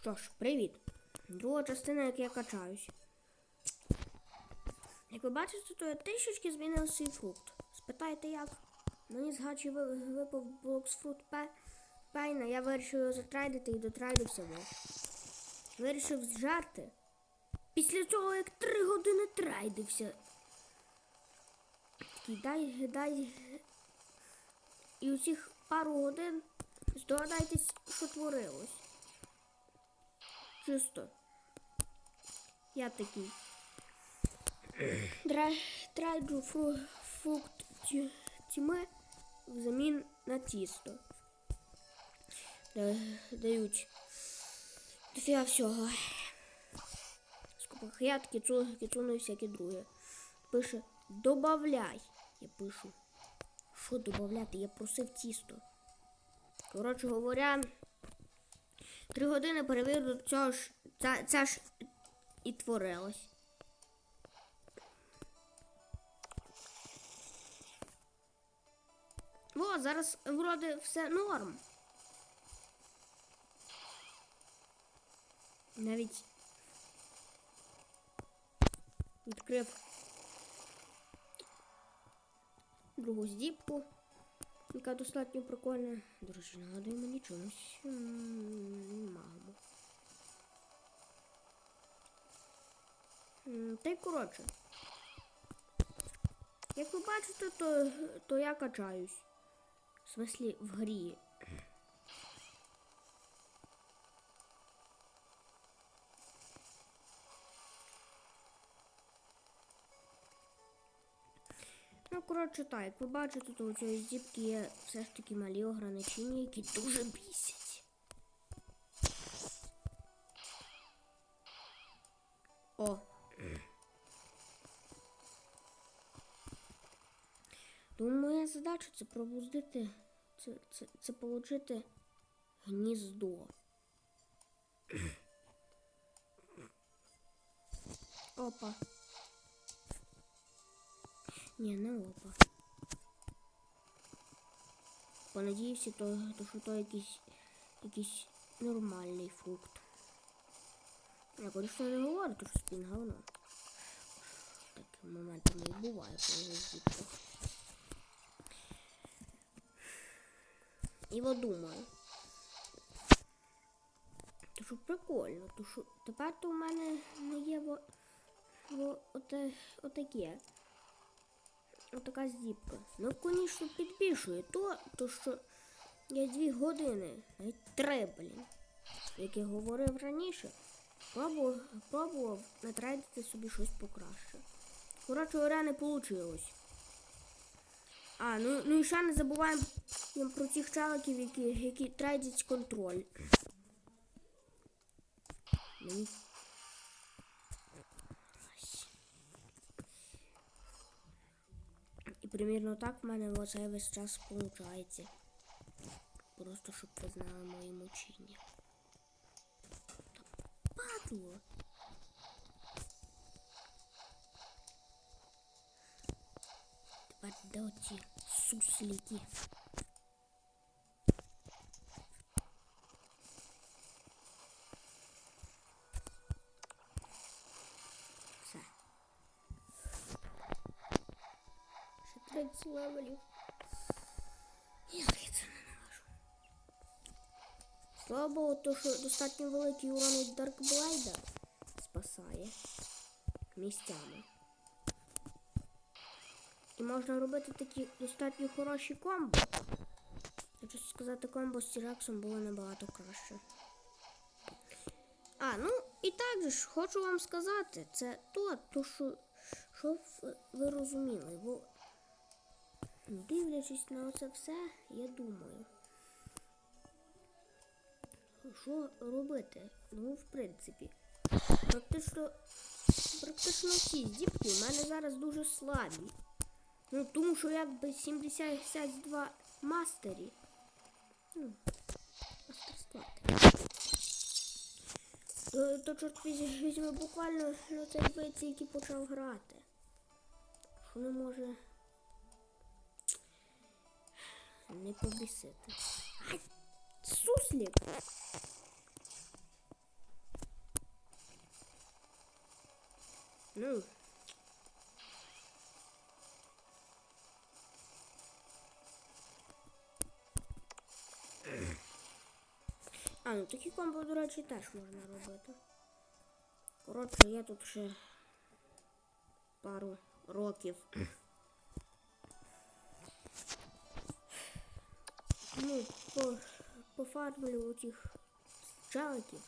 Що ж, привіт. Друга частина, як я качаюсь. Як ви бачите, то я трішечки змінив свій фрукт. Спитайте як? Мені з гачі ви- випав блоксфрут Пе- Пейна, я вирішив його затрайдити і дотрайдився його. Вирішив зжарти. Після цього як три години трайдився. Такий дай, дай. І у цих пару годин здогадайтесь, що творилось. Чисто. Я такий. Трайджу фрукт ті- взамін на тісто. Дають дофіга всього. Скопахят, кіцу, кіцуну і всяке друге. Пише добавляй. Я пишу. Що добавляти? Я просив тісто. Коротше говоря, три години перевірю цього ж. Ця, ця ж і творилось. О, зараз вроде все норм. Навіть відкрив другу здіпку, яка достатньо прикольна. До речі, нагадує мені чомусь м, Та й коротше. Як ви бачите, то, то я качаюсь. В смислі в грі. Ну, коротше, так, як ви бачите, то у цієї здібки є все ж таки малі ограничення, які дуже бісять. О. Думаю, моя задача це пробуздити, це, це, це получити гніздо. Опа. Ні, не опа. Понадіюся, то, що то якийсь, якийсь нормальний фрукт. Я конечно не говорю, що спін говно. Такі моменти не буває, коли звідти. І от думаю. То що прикольно, то що тепер то в мене не є во, во, оте, отаке. Отака здібка. Ну, звісно, підбільшує то, то що я дві години, навіть три, блін. Як я говорив раніше, пробував, пробував собі щось покраще. Коротше говоря, не вийшло. А, ну, ну і ще не забуваємо про тих чаликів, які, які трейдять контроль Ось. І примірно так в мене оцей весь час виходить. Просто щоб ви знали мої мучення. Та падло. Тепер де оці сусліки? 15 левелів. Я це. Слава Богу, то що достатньо великий урон від Даркблайда спасає місцями. І можна робити такі достатньо хороші комбо. Хочу сказати, комбо з Тірексом було набагато краще. А, ну і так же ж хочу вам сказати, це то, то що, щоб ви розуміли. бо дивлячись на це все, я думаю. Що робити? Ну, в принципі, практично, практично всі здібки у мене зараз дуже слабі. Ну, тому що якби 72 мастері. Ну. То, то чорт візьме, буквально ну, цей бийці, який почав грати. Що не може не побісити. Ай, суслік! Ну. А, ну такі комбо, до речі, теж можна робити. Коротше, я тут ще пару років. Ну, по, пофармлю оцих челиків.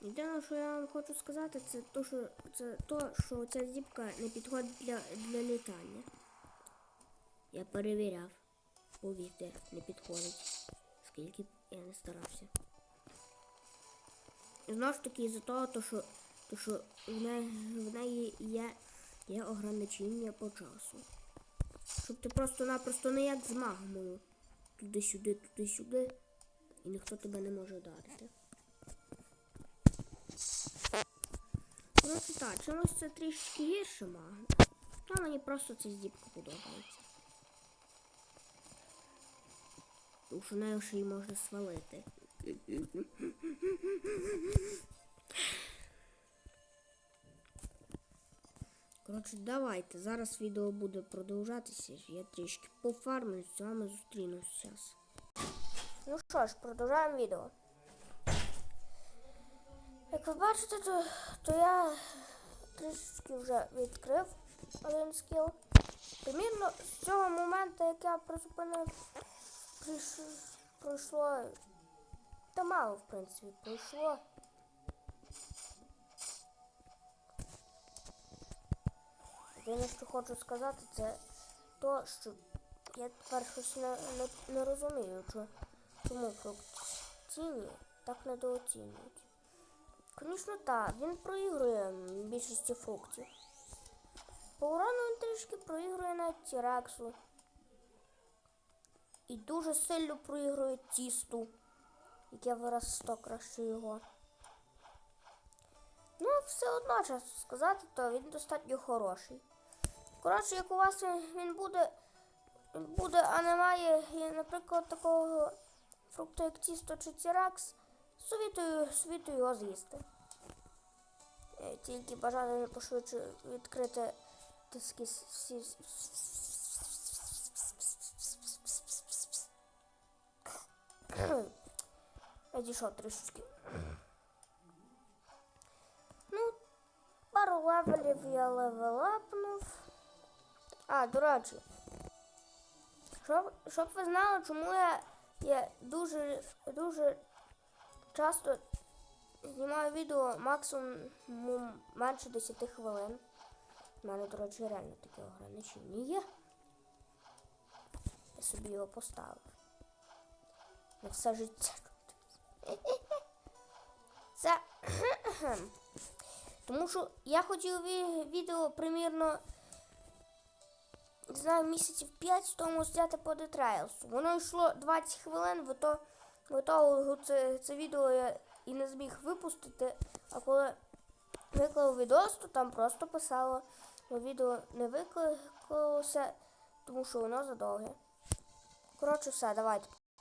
Єдине, що я вам хочу сказати, це то, що це то, що ця зіпка не підходить для, для літання. Я перевіряв. Повірте, не підходить. Скільки б я не старався. Знову ж таки, із-за того, то, що, то, що в неї, в неї є, є ограничення по часу. Щоб ти просто-напросто не як з магмою. Туди-сюди, туди-сюди. І ніхто тебе не може вдарити. Коротше так, чомусь це трішки гірше магма. А мені просто ця здібка подобається. Тому що нею ще й можна свалити. Давайте. Зараз відео буде продовжатися. Я трішки пофармлю, з вами зустрінусь зараз. Ну що ж, продовжуємо відео. Як ви бачите, то, то я трішки вже відкрив один скіл. Примірно з цього моменту, як я призупинив, прийш- пройшло. Та мало, в принципі, пройшло. Єдине, що хочу сказати, це то, що я тепер щось не, не, не розумію, чо- чому фрукціні так недооцінюють. Звісно, так, він проігрує більшості фруктів. По урону він трішки проігрує на Тірексу. І дуже сильно проігрує тісту, яке вираз 100 краще його. Ну, все одно, чесно сказати, то він достатньо хороший. Коротше, як у вас він, буде, буде, а немає, наприклад, такого фрукту, як тісто чи тіракс, совітую, совітую його з'їсти. Е, Тільки бажано пошвидше відкрити такі всі. Я дійшов трішечки. Ну, пару левелів я левелапнув. А, до речі. Щоб, щоб ви знали, чому я, я дуже, дуже часто знімаю відео максимум менше 10 хвилин. У мене, до речі, реально таке ограничення є. Я собі його поставив. На все життя. Це. Тому що я хотів відео примірно. Не знаю, місяців 5 тому зняти по детрейлсу. Воно йшло 20 хвилин, в то, в того це, це відео я і не зміг випустити. А коли виклав відос, то там просто писало, Бо відео не викликалося, тому що воно задовге. Коротше, все, давайте